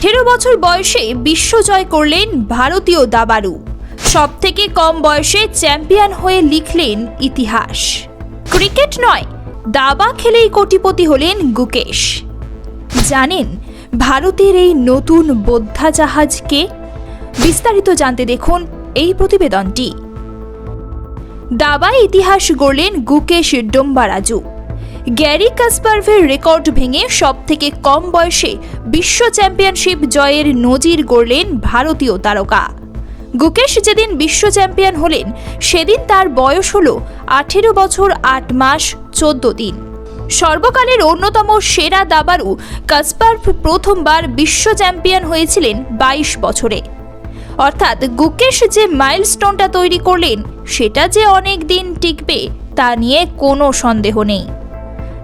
আঠেরো বছর বয়সে বিশ্ব জয় করলেন ভারতীয় দাবারু সব থেকে কম বয়সে চ্যাম্পিয়ন হয়ে লিখলেন ইতিহাস। ক্রিকেট নয়, দাবা খেলেই কোটিপতি হলেন গুকেশ। জানেন, ভারতের এই নতুন বোদ্ধা জাহাজকে বিস্তারিত জানতে দেখুন এই প্রতিবেদনটি। দাবায় ইতিহাস গড়লেন গুকেশ ডোম্বারাজু। গ্যারি কাসপারভের রেকর্ড ভেঙে সবথেকে কম বয়সে বিশ্ব চ্যাম্পিয়নশিপ জয়ের নজির গড়লেন ভারতীয় তারকা। গুকেশ যেদিন বিশ্ব চ্যাম্পিয়ন হলেন, সেদিন তার বয়স হল আঠেরো বছর আট মাস চোদ্দ দিন। সর্বকালের অন্যতম সেরা দাবারু কাসপার্ভ প্রথমবার বিশ্ব চ্যাম্পিয়ন হয়েছিলেন বাইশ বছরে। অর্থাৎ গুকেশ যে মাইলস্টোনটা তৈরি করলেন, সেটা যে অনেক দিন টিকবে, তা নিয়ে কোনো সন্দেহ নেই।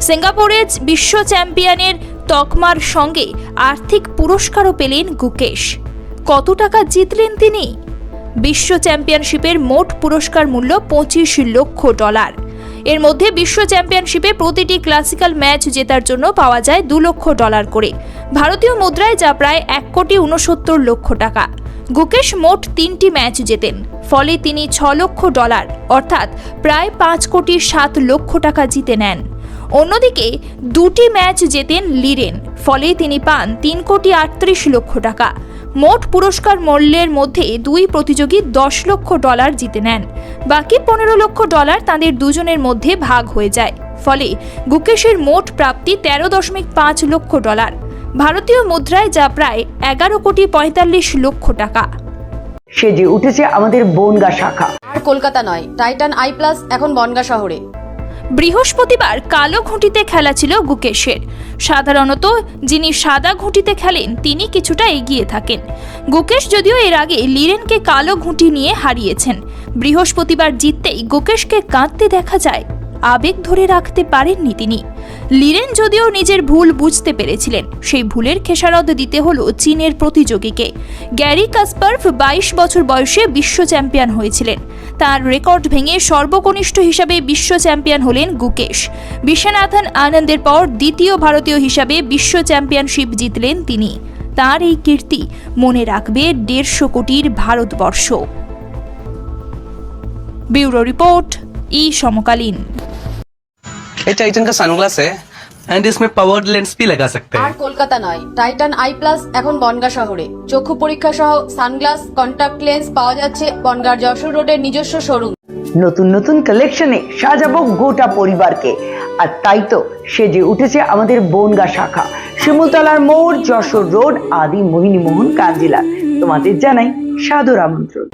সিঙ্গাপুরে বিশ্ব চ্যাম্পিয়নের তকমার সঙ্গে আর্থিক পুরস্কারও পেলেন গুকেশ। কত টাকা জিতলেন তিনি? বিশ্ব চ্যাম্পিয়নশিপের মোট পুরস্কার মূল্য পঁচিশ লক্ষ ডলার। এর মধ্যে বিশ্ব চ্যাম্পিয়নশিপে প্রতিটি ক্লাসিক্যাল ম্যাচ জেতার জন্য পাওয়া যায় দু লক্ষ ডলার করে। ভারতীয় মুদ্রায় যা প্রায় এক কোটি উনসত্তর লক্ষ টাকা। গুকেশ মোট তিনটি ম্যাচ জেতেন, ফলে তিনি ছ লক্ষ ডলার, অর্থাৎ প্রায় পাঁচ কোটি সাত লক্ষ টাকা জিতে নেন। অন্যদিকে দুটি ম্যাচ জেতেন লিরেন ফলে তিনি পান তিন কোটি আটত্রিশ লক্ষ টাকা। মোট পুরস্কার মূল্যের মধ্যে দুই প্রতিযোগী দশ লক্ষ ডলার জিতে নেন। বাকি পনেরো লক্ষ ডলার তাদের দুজনের মধ্যে ভাগ হয়ে যায়। ফলে গুকেশের মোট প্রাপ্তি তেরো দশমিক পাঁচ লক্ষ ডলার। ভারতীয় মুদ্রায় যা প্রায় এগারো কোটি পঁয়তাল্লিশ লক্ষ টাকা। সেজে উঠেছে আমাদের বনগা শাখা। আর কলকাতা নয় টাইটান আই প্লাস এখন বনগা শহরে। বৃহস্পতিবার কালো ঘুঁটিতে খেলা ছিল গুকেশের। সাধারণত যিনি সাদা ঘুঁটিতে খেলেন, তিনি কিছুটা এগিয়ে থাকেন। গুকেশ যদিও এর আগে লিরেনকে কালো ঘুঁটি নিয়ে হারিয়েছেন। বৃহস্পতিবার জিততেই গুকেশকে কাঁদতে দেখা যায় আবেগ ধরে রাখতে পারেননি তিনি। লিরেন যদিও নিজের ভুল বুঝতে পেরেছিলেন, সেই ভুলের খেসারত দিতে হলো চীনের প্রতিযোগীকে। গ্যারি কাসপার্ভ বাইশ বছর বয়সে বিশ্ব চ্যাম্পিয়ন হয়েছিলেন। তার রেকর্ড ভেঙে সর্বকনিষ্ঠ হিসাবে বিশ্ব চ্যাম্পিয়ন হলেন গুকেশ। বিশ্বনাথন আনন্দের পর দ্বিতীয় ভারতীয় হিসাবে বিশ্ব চ্যাম্পিয়নশিপ জিতলেন তিনি। তার এই কীর্তি মনে রাখবে দেড়শো কোটির ভারতবর্ষ। ব্যুরো রিপোর্ট, ই সমকালীন। ये टाइटन का सनग्लास है एंड इसमें पावर्ड लेंस भी लगा सकते আর हैं কলকাতা নয় টাইটান আই প্লাস এখন বনগা শহরে চক্ষু পরীক্ষা সহ সানগ্লাস কন্টাক্ট লেন্স পাওয়া যাচ্ছে বনগার যশোর রোডের নিজস্ব শোরুম নতুন নতুন কালেকশনে সাজাবো গোটা পরিবারকে আর তাই তো সেজে উঠেছে আমাদের বনগা শাখা শিমুলতলার মোড় যশোর রোড আদি মোহিনী মোহন কাঞ্জিলা তোমাদের জানাই সাদর আমন্ত্রণ